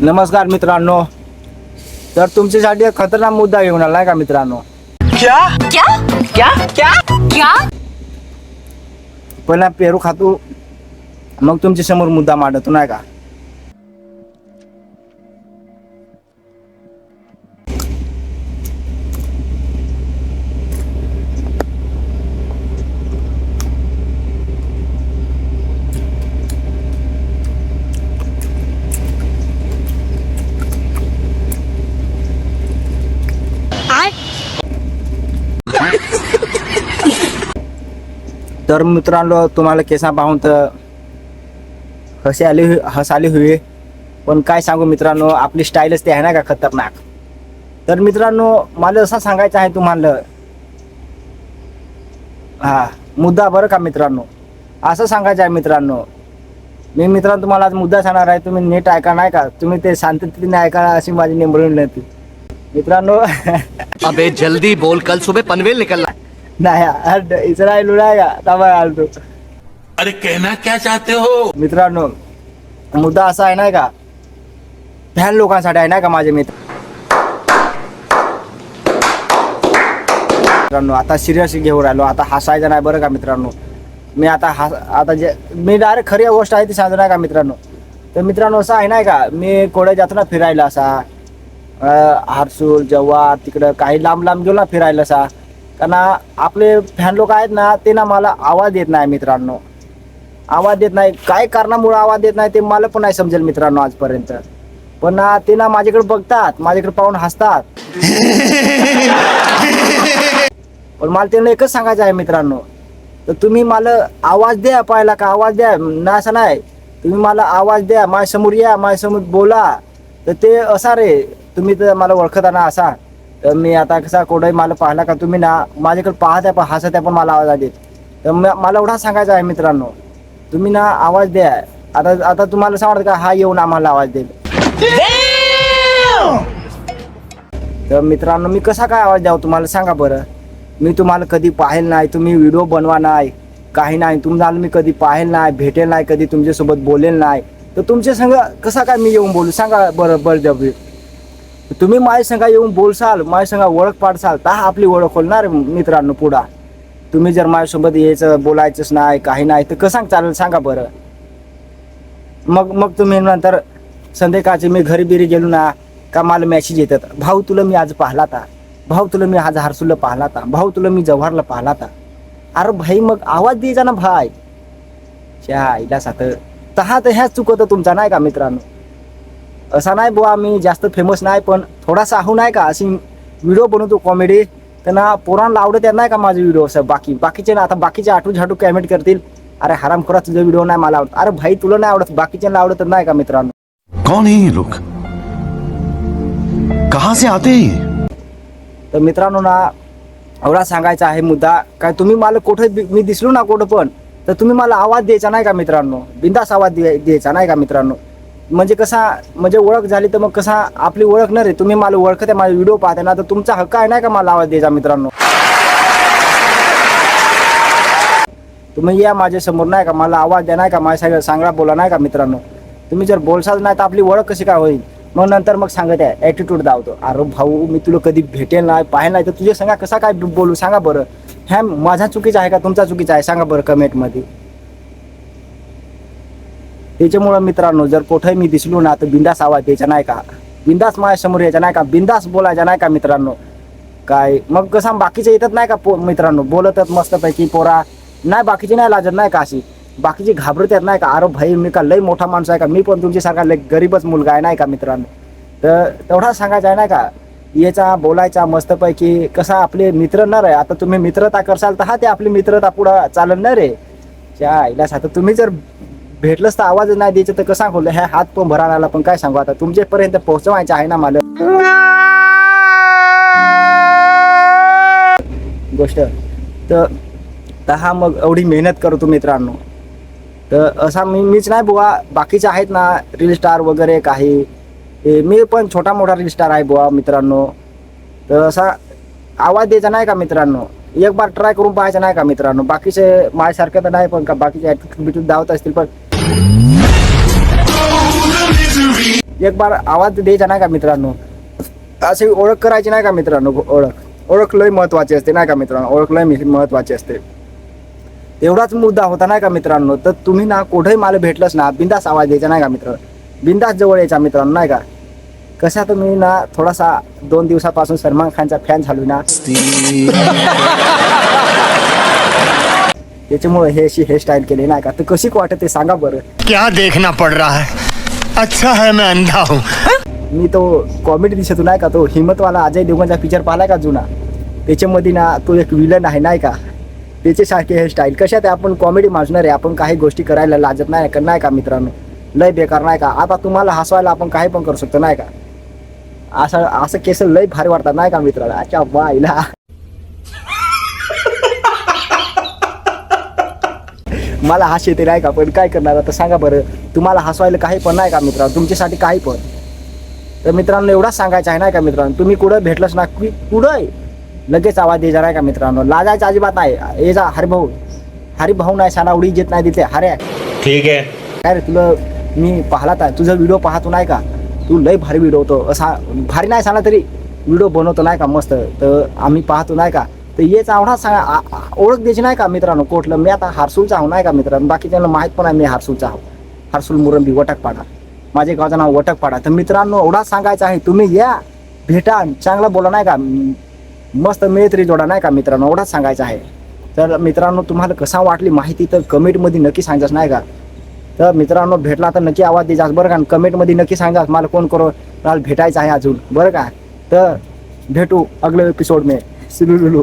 नमस्कार मित्रांनो. तर तुमच्यासाठी एक खतरनाक मुद्दा घेऊन आलाय का मित्रांनो? क्या? क्या? क्या? क्या? पहिला पेरू खातो मग तुमच्यासमोर मुद्दा मांडतो नाही का? तर मित्रांनो तुम्हाला केसा पाहून तर हसे आली हु- हस हुई. पण काय सांगू मित्रांनो आपली स्टाईलच ते आहे ना का खतरनाक. तर मित्रांनो मला असं सांगायचं आहे तुम्हाला. हा मुद्दा बरं का मित्रांनो? असं सांगायचं आहे मित्रांनो. मी मित्रांनो तुम्हाला आज मुद्दा सांगणार आहे तुम्ही नीट ऐका नाही का? तुम्ही ते शांततेने ऐका अशी माझी निंबळून विनंती. मित्रांनो अबे जल्दी बोल कल सुबह पनवेल निकलला है। नाही हट, इस्रायल उडायगा तबा आलतो. अरे कहना क्या चाहते हो? मित्रांनो मुद्दा असा आहे नाही का? फॅन लोकांसाठी आहे नाही का माझे मित्र? मित्रांनो आता सिरियस घेऊन राहिलो. आता हसायचं नाही बरं का मित्रांनो? मी आता हस आता जे मी डायरेक्ट खरी गोष्ट आहे ती सांगतो नाही का मित्रांनो? तर मित्रांनो असं आहे नाही का? मी कोडे जातो ना फिरायला असा. हारसूल जव्हार तिकडं काही लांब लांब गेलो ना फिरायला असा. कारण आपले फॅन लोक आहेत ना ते ना मला आवाज देत नाही मित्रांनो. आवाज देत नाही. काय कारणामुळे आवाज देत नाही ते मला पण नाही समजेल मित्रांनो आजपर्यंत. पण ना ते ना माझ्याकडे बघतात माझ्याकडे पाहून हसतात. पण मला त्यांना एकच सांगायचं आहे मित्रांनो तर तुम्ही मला आवाज द्या पाहिला का? आवाज द्या. ना असं नाही. तुम्ही मला आवाज द्या. माझ्यासमोर या माझ्यासमोर बोला. तर ते असा रे. तुम्ही तर मला ओळखता ना असा. तर मी आता कसा कोणाही मला पाहिला का तुम्ही ना माझ्याकडे पाहत आहे पण हसत आहे पण मला आवाज देत तर मला एवढा सांगायचं आहे मित्रांनो तुम्ही ना आवाज द्या. आता आता तुम्हाला सांगत का हा येऊन आम्हाला आवाज देईल? तर मित्रांनो मी कसा काय आवाज द्यावं तुम्हाला सांगा बरं. मी तुम्हाला कधी पाहेल नाही तुम्ही व्हिडिओ बनवा नाही काही नाही तुम्हाला मी कधी पाहेल नाही भेटेल नाही कधी तुमच्यासोबत बोलेल नाही. तर तुमच्या संग कसा काय मी येऊन बोलू? सांगा बरं बळजबरी तुम्ही माझ्यासंग येऊन बोलसाल माझ्या ओळख पाडसाल तर आपली ओळख होणार मित्रांनो पुढा. तुम्ही जर माझ्यासोबत यायचं बोलायचंच नाही काही नाही तर कसं चालेल सांगा बरं. मग मग तुम्ही नंतर संध्याकाळचे मी घरी बिरी गेलो ना का मला मॅसेज येतात भाऊ तुला मी आज पाहला ता भाऊ तुला मी आज हारसूला पाहला ता भाऊ तुला मी जव्हारला पाहला ता. अरे भाई मग आवाज द्यायचा ना भाई. च्या आईला सात तहा तर ह्याच चुकत तुमचा नाही का मित्रांनो? असा नाही बुवा मी जास्त फेमस नाही पण थोडासा आहू नाही का? अशी व्हिडिओ बनवतो कॉमेडी त्यांना पोरांना आवडत नाही का माझे व्हिडिओ असं? बाकी बाकीचे ना आता बाकीचे आठू झाटू कमेंट करतील. अरे हरामखोरा तुझा व्हिडिओ नाही मला आवडत. अरे भाई तुला नाही आवडत. बाकीच्यांना आवडत नाही का मित्रांनो? कौन है लोग? कहां से आते? तर मित्रांनो ना एवढा सांगायचा आहे मुद्दा. काय तुम्ही मला कुठे मी दिसलो ना कुठं पण तर तुम्ही मला आवाज द्यायचा नाही का मित्रांनो? बिंदास आवाज द्याय- द्यायचा नाही का मित्रांनो? म्हणजे कसा म्हणजे ओळख झाली तर मग कसा आपली ओळख नाही रे. तुम्ही मला ओळखत आहे माझा व्हिडिओ पाहते ना तर तुमचा हक्क आहे नाही का मला आवाज द्यायचा मित्रांनो? तुम्ही या माझ्यासमोर नाही का मला आवाज द्या नाही का माझ्या सगळं सांगा बोला नाही का मित्रांनो? तुम्ही जर बोलसाल नाही तर आपली ओळख कशी काय होईल? मग नंतर मग सांगत आहे ॲटिट्यूड दावतो. अरे भाऊ मी तुला कधी भेटेल नाही पाहेल नाही तर तुझ्या सांगा कसा काय बोलू? सांगा बरं. ह्या माझा चुकीचा आहे का तुमचा चुकीचा आहे? सांगा बरं कमेंटमध्ये त्याच्यामुळं मित्रांनो जर कुठेही मी दिसलो ना तर बिंदास आवाज द्यायचा नाही का? बिंदास माझ्यासमोर यायचा नाही का? बिंदास बोलायचा नाही का मित्रांनो? काय? मग कसं बाकीचे येतात नाही का पो मित्रांनो? बोलतात मस्तपैकी पोरा. नाही बाकीची नाही लाजत नाही का अशी? बाकीची घाबरत नाही का? अरे भाई मी का लई मोठा माणूस आहे का? मी पण तुमच्यासारखा लई गरीबच मुलगा आहे नाही का मित्रांनो? तर तेवढा सांगायचा आहे नाही का? याचा बोलायचा मस्तपैकी कसा आपले मित्र न रे? आता तुम्ही मित्रता करसाल तर हा ते आपली मित्रता पुढं चालत नाही रे त्या आईला आता तुम्ही जर भेटलंच तर आवाज नाही द्यायचं तर कसं खोललं ह्या हात पण भरायला पण काय सांगू आता? तुमच्यापर्यंत पोहोचवायचं आहे ना मला? गोष्ट. तर तर हा मग एवढी मेहनत करतो मित्रांनो. तर असा मी मीच नाही बुवा. बाकीचे आहेत ना रील स्टार वगैरे काही. मी पण छोटा मोठा रील स्टार आहे बुवा मित्रांनो. तर असा आवाज द्यायचा नाही का मित्रांनो? एक बार ट्राय करून पाहायचं नाही का मित्रांनो? बाकीचे माझ्यासारखे तर नाही पण का बाकीचे ॲटिट्यूड धावत असतील पण एक बार आवाज द्यायचा नाही का मित्रांनो? अशी ओळख करायची नाही का मित्रांनो? ओळख. ओळख लय महत्वाची असते नाही का मित्रांनो? ओळख लय महत्वाची असते. एवढाच मुद्दा होता नाही का मित्रांनो? तर तुम्ही ना कुठेही मला भेटलंच ना बिंदास आवाज द्यायचा नाही का मित्र? बिंदास जवळ यायचा मित्रांनो नाही का? कसा तुम्ही ना थोडासा दोन दिवसापासून सलमान खानचा फॅन झालो ना. त्याच्यामुळे हे अशी हेअरस्टाईल केली नाही का? तर कशी वाटत ते सांगा बरं. क्या देखना पड़ रहा है? अच्छा है मैं अंधा हूँ। मी तो कॉमेडी दिसतो नाही का? तो हिम्मतवाला अजय देवगणचा पिक्चर पाहिला का जुना? त्याच्यामध्ये ना तो एक विलन आहे नाही का? त्याच्यासारखे हेअरस्टाईल कशात आहे? आपण कॉमेडी माजणार आहे. आपण काही गोष्टी करायला लाजत नाही का? नाही का मित्रांनो? लय बेकार नाही का? आता तुम्हाला हसवायला आपण काही पण करू शकतो नाही का? असं असं केस लय भारी वाटतात नाही का मित्राला? अच्छा बाईला मला हास येते नाही का पण काय करणार आता सांगा बरं. तुम्हाला हसवायला काही पण नाही का मित्र तुमच्यासाठी काही पण. तर मित्रांनो एवढाच सांगायचं आहे नाही का मित्रांनो? तुम्ही कुठं भेटलंच ना की कुठं? लगेच आवाज द्यायचा नाही का मित्रांनो? लाजायचं अजिबात नाही. ये जा हरिभाऊ. हरिभाऊ नाही साना उडी येत नाही तिथे. हरे ठीक है काय रे तुला मी पाहला तर तुझा व्हिडिओ पाहतो नाही का? तू लय भारी व्हिडिओ होतो. असा भारी नाही सांगा तरी. व्हिडिओ बनवतो नाही का मस्त? तर आम्ही पाहतो नाही का? तर येच आवडा सांगा ओळख द्यायची नाही का मित्रांनो? कोटलं मी आता हारसूलचा आहो नाही का मित्रांनो? बाकीच्यांना माहीत पण आहे मी हारसूलचा आहो हारसूल मुरंबी वटकपाडा माझे गावचं नाव वटकपाडा तर मित्रांनो एवढाच सांगायचं आहे तुम्ही या. भेटा चांगलं बोला नाही का? मस्त मैत्री जोडा नाही का मित्रांनो? एवढाच सांगायचं आहे. तर मित्रांनो तुम्हाला कसा वाटली माहिती तर कमेंटमध्ये नक्की सांगाच नाही का? तर मित्रांनो भेटला तर नक्की आवाज द्यायचा. बरं का? कमेंटमध्ये नक्की सांगा मला कोण करो मला भेटायचं आहे अजून? बरं का? तर भेटू अगले एपिसोड में. सिलुलुलू